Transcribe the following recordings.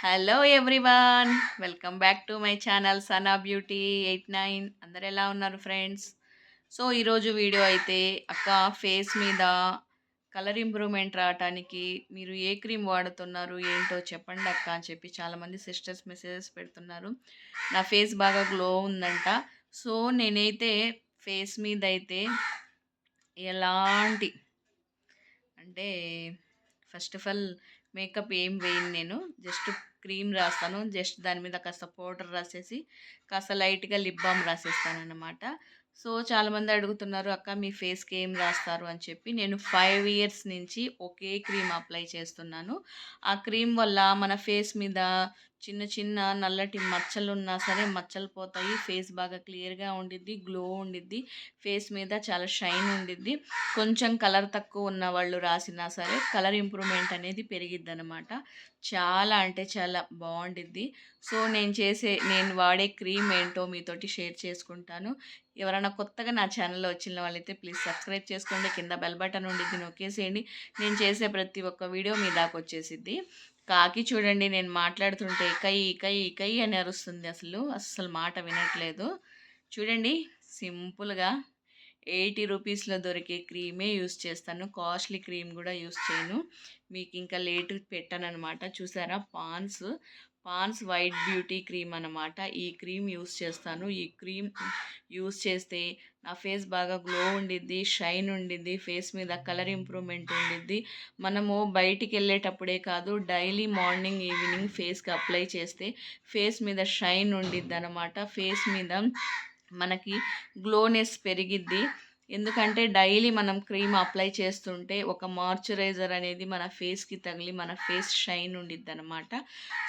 Hello everyone. Welcome back to my channel Sana beauty eight nine. అందరు ఎలా ఉన్నారు friends? So ఈరోజు video అయితే అక్క ఫేస్ మీద కలర్ ఇంప్రూవ్మెంట్ రావటానికి మీరు ఏ క్రీమ్ వాడుతున్నారు ఏంటో చెప్పండి అక్క అని చెప్పి చాలామంది సిస్టర్స్ మెసేజెస్ పెడుతున్నారు. నా ఫేస్ బాగా గ్లో ఉందంట. సో నేనైతే ఫేస్ మీద అయితే ఎలాంటి అంటే ఫస్ట్ ఆఫ్ ఆల్ మేకప్ ఏం వేయను నేను. జస్ట్ క్రీమ్ రాస్తాను. జస్ట్ దాని మీద కాస్త పౌడర్ రాసేసి కాస్త లైట్గా లిప్ బామ్ రాసేస్తాను అనమాట సో చాలామంది అడుగుతున్నారు అక్క మీ ఫేస్కి ఏం రాస్తారు? అని చెప్పి. నేను ఫైవ్ ఇయర్స్ నుంచి ఒకే క్రీమ్ అప్లై చేస్తున్నాను. ఆ క్రీమ్ వల్ల మన ఫేస్ మీద చిన్న చిన్న నల్లటి మచ్చలు ఉన్నా సరే మచ్చలు పోతాయి. ఫేస్ బాగా క్లియర్గా ఉండిద్ది గ్లో ఉండిద్ది ఫేస్ మీద చాలా షైన్ ఉండిద్ది. కొంచెం కలర్ తక్కువ ఉన్న వాళ్ళు రాసినా సరే కలర్ ఇంప్రూవ్మెంట్ అనేది పెరిగిద్ది అనమాట చాలా అంటే చాలా బాగుండిద్ది. సో నేను చేసే నేను వాడే క్రీమ్ ఏంటో మీతోటి షేర్ చేసుకుంటాను. ఎవరైనా కొత్తగా నా ఛానల్లో వచ్చిన వాళ్ళైతే ప్లీజ్ సబ్స్క్రైబ్ చేసుకోండి. కింద బెల్ బటన్ ఉండిద్ది నొక్కేసేయండి. నేను చేసే ప్రతి ఒక్క వీడియో మీ దాకా వచ్చేసిద్ది. కాకి చూడండి నేను మాట్లాడుతుంటే కై కై కై అని అరుస్తుంది అసలు. అస్సలు మాట వినట్లేదు. చూడండి సింపుల్గా ఎయిటీ రూపీస్లో దొరికే క్రీమే యూస్ చేస్తాను. కాస్ట్లీ క్రీమ్ కూడా యూస్ చేయను. మీకు ఇంకా లేట్ పెట్టాను అనమాట చూసారా? Pond's. Pond's white beauty cream అనమాట ఈ క్రీమ్ యూస్ చేస్తాను. ఈ క్రీమ్ యూస్ చేస్తే నా ఫేస్ బాగా గ్లో ఉండిద్ది షైన్ ఉండిద్ది ఫేస్ మీద కలర్ ఇంప్రూవ్మెంట్ ఉండిద్ది. మనము బయటికి వెళ్ళేటప్పుడే కాదు డైలీ మార్నింగ్ ఈవినింగ్ ఫేస్కి అప్లై చేస్తే ఫేస్ మీద షైన్ ఉండిద్ది అనమాట ఫేస్ మీద మనకి గ్లోనెస్ పెరిగిద్ది. ఎందుకంటే డైలీ మనం క్రీమ్ అప్లై చేస్తుంటే ఒక మాయిశ్చరైజర్ అనేది మన ఫేస్కి తగిలి మన ఫేస్ షైన్ ఉండిద్ది అనమాట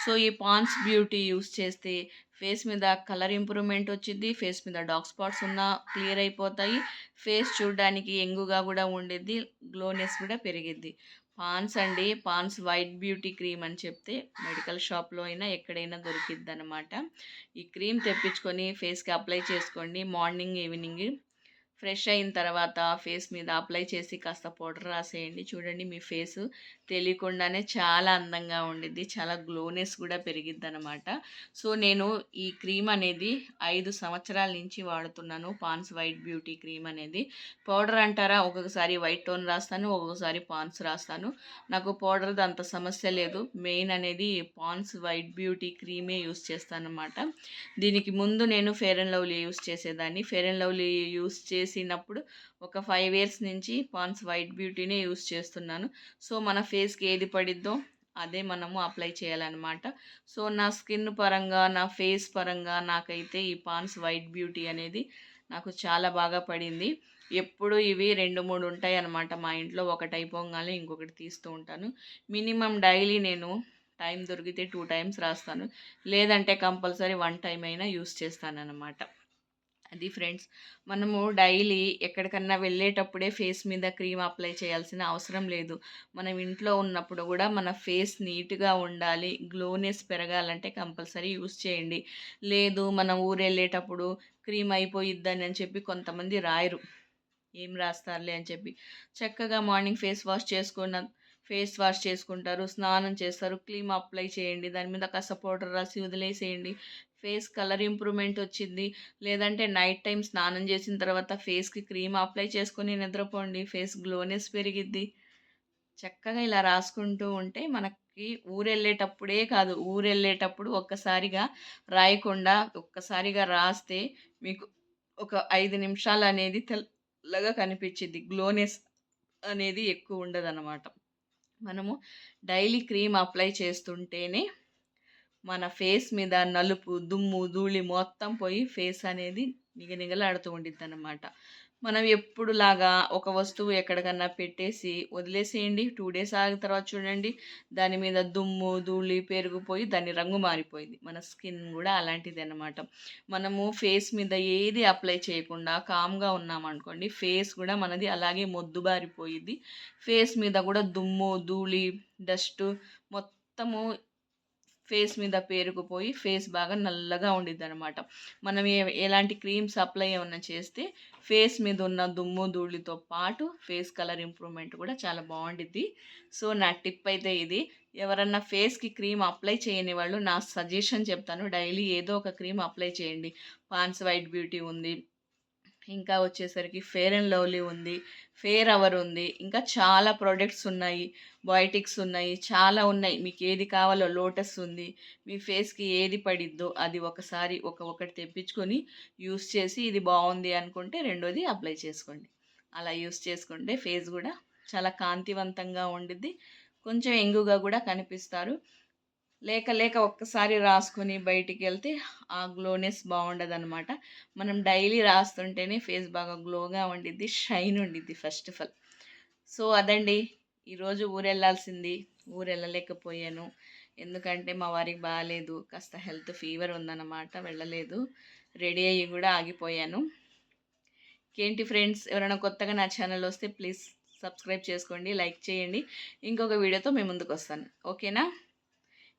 సో ఈ పాన్స్ బ్యూటీ యూస్ చేస్తే ఫేస్ మీద కలర్ ఇంప్రూవ్మెంట్ వచ్చింది ఫేస్ మీద డార్క్ స్పాట్స్ ఉన్నా క్లియర్ అయిపోతాయి ఫేస్ చూడడానికి ఎంగుగా కూడా ఉండిద్ది గ్లోనెస్ కూడా పెరిగిద్ది. పాన్స్ అండి పాన్స్ వైట్ బ్యూటీ క్రీమ్ అని చెప్తే మెడికల్ షాప్లో అయినా ఎక్కడైనా దొరికిద్ది అనమాట ఈ క్రీమ్ తెప్పించుకొని ఫేస్కి అప్లై చేసుకోండి మార్నింగ్ ఈవినింగ్ ఫ్రెష్ అయిన తర్వాత ఫేస్ మీద అప్లై చేసి కాస్త పౌడర్ రాసేయండి. చూడండి మీ ఫేస్ తెలియకుండానే చాలా అందంగా ఉండిద్ది. చాలా గ్లోనెస్ కూడా పెరిగిద్ది అనమాట సో నేను ఈ క్రీమ్ అనేది ఐదు సంవత్సరాల నుంచి వాడుతున్నాను. పాన్స్ వైట్ బ్యూటీ క్రీమ్ అనేది. పౌడర్ అంటారా? ఒక్కొక్కసారి వైట్ టోన్ రాస్తాను ఒక్కొక్కసారి పాన్స్ రాస్తాను. నాకు పౌడర్ది అంత సమస్య లేదు. మెయిన్ అనేది పాన్స్ వైట్ బ్యూటీ క్రీమే యూస్ చేస్తాను అనమాట దీనికి ముందు నేను ఫేర్ అండ్ లవ్లీ యూస్ చేసేదాన్ని. ఫేర్ అండ్ లవ్లీ యూస్ చేసినప్పుడు ఒక ఫైవ్ ఇయర్స్ నుంచి పాన్స్ వైట్ బ్యూటీనే యూస్ చేస్తున్నాను. సో మన ఫేస్కి ఏది పడిద్దో అదే మనము అప్లై చేయాలన్నమాట. సో నా స్కిన్ పరంగా నా ఫేస్ పరంగా నాకైతే ఈ పాన్స్ వైట్ బ్యూటీ అనేది నాకు చాలా బాగా పడింది. ఎప్పుడు ఇవి రెండు మూడు ఉంటాయి అన్నమాట మా ఇంట్లో ఒకటి అయిపోగానే ఇంకొకటి తీస్తూ ఉంటాను. మినిమం డైలీ నేను టైం దొరికితే టూ టైమ్స్ రాస్తాను. లేదంటే కంపల్సరీ వన్ టైం అయినా యూస్ చేస్తాను అనమాట అది ఫ్రెండ్స్. మనము డైలీ ఎక్కడికన్నా వెళ్ళేటప్పుడే ఫేస్ మీద క్రీమ్ అప్లై చేయాల్సిన అవసరం లేదు. మనం ఇంట్లో ఉన్నప్పుడు కూడా మన ఫేస్ నీట్గా ఉండాలి. గ్లోనెస్ పెరగాలంటే కంపల్సరీ యూస్ చేయండి. లేదు మనం ఊరు వెళ్ళేటప్పుడు క్రీమ్ అయిపోయిద్దని అని చెప్పి కొంతమంది రాయరు. ఏం రాస్తారులే అని చెప్పి. చక్కగా మార్నింగ్ ఫేస్ వాష్ చేసుకున్న ఫేస్ వాష్ చేసుకుంటారు స్నానం చేస్తారు. క్రీమ్ అప్లై చేయండి. దాని మీద కాస్త పౌడర్ రాసి వదిలేసేయండి. ఫేస్ కలర్ ఇంప్రూవ్మెంట్ వచ్చింది. లేదంటే నైట్ టైం స్నానం చేసిన తర్వాత ఫేస్కి క్రీమ్ అప్లై చేసుకుని నిద్రపోండి. ఫేస్ గ్లోనెస్ పెరిగిద్ది. చక్కగా ఇలా రాసుకుంటూ ఉంటే మనకి ఊరు వెళ్ళేటప్పుడే కాదు ఊరు వెళ్ళేటప్పుడు ఒక్కసారిగా రాయకుండా ఒక్కసారిగా రాస్తే మీకు ఒక ఐదు నిమిషాలు అనేది తెల్లగా కనిపించింది గ్లోనెస్ అనేది ఎక్కువ ఉండదు మనము డైలీ క్రీమ్ అప్లై చేస్తుంటేనే మన ఫేస్ మీద నలుపు దుమ్ము ధూళి మొత్తం పోయి ఫేస్ అనేది నిగనిగలాడుతూ ఉండిద్ది అనమాట మనం ఎప్పుడులాగా ఒక వస్తువు ఎక్కడికన్నా పెట్టేసి వదిలేసేయండి. టూ డేస్ ఆగిన తర్వాత చూడండి. దాని మీద దుమ్ము ధూళి పెరిగిపోయి దాని రంగు మారిపోయింది. మన స్కిన్ కూడా అలాంటిది అనమాట మనము ఫేస్ మీద ఏది అప్లై చేయకుండా కామ్గా ఉన్నామనుకోండి ఫేస్ కూడా మనది అలాగే మొద్దుబారిపోయింది ఫేస్ మీద కూడా దుమ్ము ధూళి డస్ట్ మొత్తము ఫేస్ మీద పేరుకుపోయి ఫేస్ బాగా నల్లగా ఉండిద్ది అనమాట మనం ఏ ఎలాంటి క్రీమ్స్ అప్లై ఏమన్నా చేస్తే ఫేస్ మీద ఉన్న దుమ్ము ధూళితో పాటు ఫేస్ కలర్ ఇంప్రూవ్మెంట్ కూడా చాలా బాగుండిద్ది. సో నా టిప్ అయితే ఇది. ఎవరన్నా ఫేస్కి క్రీమ్ అప్లై చేయని వాళ్ళు నా సజెషన్ చెప్తాను. డైలీ ఏదో ఒక క్రీమ్ అప్లై చేయండి. పాన్స్ వైట్ బ్యూటీ ఉంది. ఇంకా వచ్చేసరికి ఫేర్ అండ్ లవ్లీ ఉంది ఫేర్ అవర్ ఉంది ఇంకా చాలా ప్రోడక్ట్స్ ఉన్నాయి బయోటిక్స్ ఉన్నాయి చాలా ఉన్నాయి. మీకు ఏది కావాలో లోటస్ ఉంది మీ ఫేస్కి ఏది పడిద్దో అది ఒకసారి ఒక ఒకటి తెప్పించుకొని యూస్ చేసి ఇది బాగుంది అనుకుంటే రెండోది అప్లై చేసుకోండి. అలా యూస్ చేసుకుంటే ఫేస్ కూడా చాలా కాంతివంతంగా ఉండిద్ది కొంచెం ఎంగుగా కూడా కనిపిస్తారు. లేక లేక ఒక్కసారి రాసుకొని బయటికి వెళ్తే ఆ గ్లోనెస్ బాగుండదు అనమాట మనం డైలీ రాస్తుంటేనే ఫేస్ బాగా గ్లోగా ఉండిద్ది షైన్ ఉండిద్ది ఫస్ట్ ఆఫ్ ఆల్. సో అదండి. ఈరోజు ఊరెళ్ళాల్సింది. ఊరెళ్ళలేకపోయాను. ఊరు వెళ్ళలేకపోయాను ఎందుకంటే మా వారికి బాగాలేదు. కాస్త హెల్త్ ఫీవర్ ఉందన్నమాట. వెళ్ళలేదు. రెడీ అయ్యి కూడా ఆగిపోయాను. ఇంకేంటి ఫ్రెండ్స్? ఎవరైనా కొత్తగా నా ఛానల్ వస్తే ప్లీజ్ సబ్స్క్రైబ్ చేసుకోండి లైక్ చేయండి. ఇంకొక వీడియోతో మేము ముందుకు వస్తాను ఓకేనా?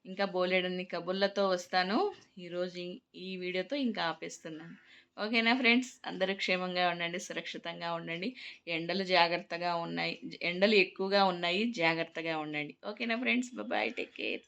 ఇంకా బోలేడన్ని కబుర్లతో వస్తాను. ఈరోజు ఈ వీడియోతో ఇంకా ఆపేస్తున్నాను. ఓకేనా ఫ్రెండ్స్? అందరూ క్షేమంగా ఉండండి సురక్షితంగా ఉండండి. ఎండలు జాగ్రత్తగా ఉన్నాయి ఎండలు ఎక్కువగా ఉన్నాయి జాగ్రత్తగా ఉండండి. ఓకేనా ఫ్రెండ్స్? Bye take care.